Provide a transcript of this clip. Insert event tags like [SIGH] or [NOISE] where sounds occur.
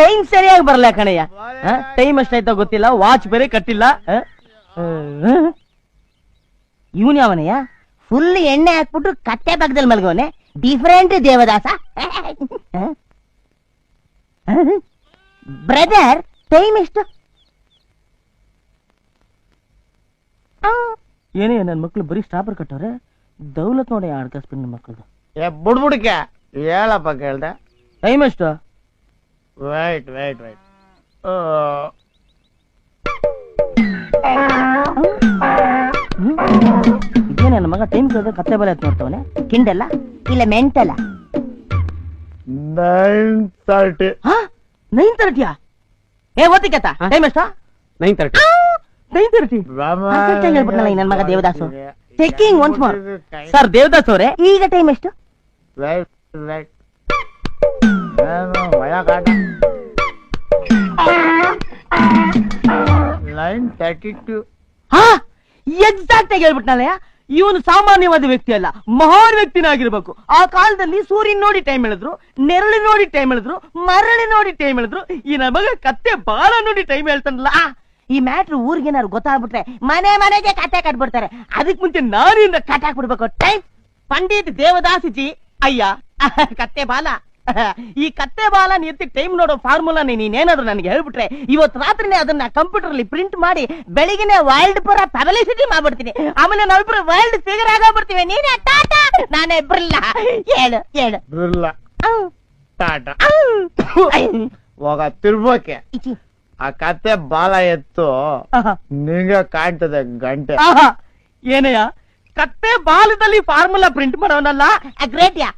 Time ಸರಿಯಾಗಿ ಬರಲ್ಲ ಕಣಯ್ಯ. ಟೈಮ್ ಎಷ್ಟಾಯ್ತೋ ಗೊತ್ತಿಲ್ಲ ವಾಚ್ ಬೇರೆ ಕಟ್ಟಿಲ್ಲ ಇವನ್ ಯಾವನಯ್ಯ? ಫುಲ್ ಎಣ್ಣೆ ಹಾಕ್ಬಿಟ್ಟು ಕತ್ತೆ ಪಕ್ಕದಲ್ಲಿ ಮಲ್ಗವನೆ ಡಿಫರೆಂಟ್ ದೇವದಾಸ. ಬ್ರದರ್ ಟೈಮ್ ಎಷ್ಟು? ಏನೇ ನನ್ನ ಮಕ್ಳು ಬರೀ ಸ್ಟಾಪರ್ ಕಟ್ಟವ್ರೆ? ದೌಲತ್ ನೋಡಿ ಆಡ್ಕಸ್ಬಿಟ್ಟು ನನ್ನ ಮಕ್ಳದು. ಏ ಬುಡ್ಬುಡ್ಕೆ ಹೇಳಪ್ಪ ಕೇಳ್ದೆ. ಟೈಮ್ ಎಷ್ಟು? ವೈಟ್ ವೈಟ್ ವೈಟ್ ಇದೇ ನನ್ನ ಮಗ ಟೈಮ್ ಕೇಳಿದ್ರೆ ಕತ್ತೆ ಬಲ ನೋಡ್ತವನೆ. ಕಿಂಡಲ್ಲ ಇಲ್ಲ ಮೆಂಟಲ್ಲ? ನೈನ್ ತರ್ಟಿ ನೈನ್ ತರ್ಟಿಯಾ ಏ ಓದಿಕತ್ತ ಟೈಮ್ ಎಷ್ಟು? ನೈನ್ ತರ್ಟಿ ನೈನ್ ತರ್ಟಿ ಹೇಳ್ಬಿಟ್ನಲ್ಲ ನನ್ನ ಮಗ Devadasu. Checking once more sir Devdas ಅವರೇ ಈಗ ಟೈಮ್ ಎಷ್ಟು? ರೈಟ್ ರೈಟ್ ತರ್ಟಿ ಟು ಹಾ ಎಕ್ಸಾಕ್ಟ್ ಆಗಿ ಹೇಳ್ಬಿಟ್ನಲ್ಲಯ್ಯ. ಇವನು ಸಾಮಾನ್ಯವಾದ ವ್ಯಕ್ತಿ ಅಲ್ಲ ಮಹಾನ್ ವ್ಯಕ್ತಿನ ಆಗಿರ್ಬೇಕು ಆ ಕಾಲದಲ್ಲಿ ಸೂರ್ಯನ್ ನೋಡಿ ಟೈಮ್ ಹೇಳಿದ್ರು, ನೆರಳಿ ನೋಡಿ ಟೈಮ್ ಹೇಳಿದ್ರು, ಮರಳಿ ನೋಡಿ ಟೈಮ್ ಹೇಳಿದ್ರು, ಈ ನಮಗ ಕತ್ತೆ ಬಾಳ ನೋಡಿ ಟೈಮ್ ಹೇಳ್ತಾನಲ್ಲ. ಈ ಮ್ಯಾಟ್ರ್ ಊರಿಗೇನಾದ್ರು ಗೊತ್ತಾಗ್ಬಿಟ್ರೆ ಮನೆ ಮನೆಗೆ ಕತೆ ಕಟ್ಬಿಡ್ತಾರೆ. ಅದಕ್ ಮುಂಚೆ ನಾನಿಂದ ಕಟ್ಟಾಕ್ಬಿಡ್ಬೇಕು ಟೈಮ್ ಪಂಡಿತ್ ದೇವದಾಸಿಜಿ, ಅಯ್ಯ, ಕತ್ತೆ ಬಾಲ. [LAUGHS] ಈ ಕತ್ತೆ ಬಾಲ ಎತ್ತಿ ಟೈಮ್ ನೋಡೋ ಫಾರ್ಮುಲಾ ನೀನೇನಾದ್ರು ನನಗೆ ಹೇಳ್ಬಿಟ್ರೆ ಇವತ್ತು ರಾತ್ರಿನೇ ಅದನ್ನ ಕಂಪ್ಯೂಟರ್ ಅಲ್ಲಿ ಪ್ರಿಂಟ್ ಮಾಡಿ ಬೆಳಿಗ್ಗೆ ವರ್ಲ್ಡ್ ಪರ ಪಬ್ಲಿಸಿಟಿ ಮಾಡ್ಬಿಡ್ತೀನಿ. ಆಮೇಲೆ ನಾವಿಬ್ರು ವೈಲ್ಡ್ ಫಿಗರ್ ಆಗೋಗ್ಬಿಡ್ತೀವಿ. ನೀನೇ ಟಾಟಾ? ನಾನೇ ಬ್ರಿಲ್ಲ. ಹೇಳು ಹೇಳು. ಬ್ರಿಲ್ಲ. ಟಾಟಾ. ಹೋಗ ತಿರ್ಬೋಕೆ ಆ ಕತ್ತೆ ಬಾಲ ಎತ್ತು ನಿಂಗೆ ಕಾಣ್ತದೆ ಗಂಟೆ. ಏನಯ್ಯ ಕತ್ತೆ ಬಾಲದಲ್ಲಿ ಫಾರ್ಮುಲಾ ಪ್ರಿಂಟ್ ಮಾಡೋನಲ್ಲ? ಗ್ರೇಟ್ಯಾ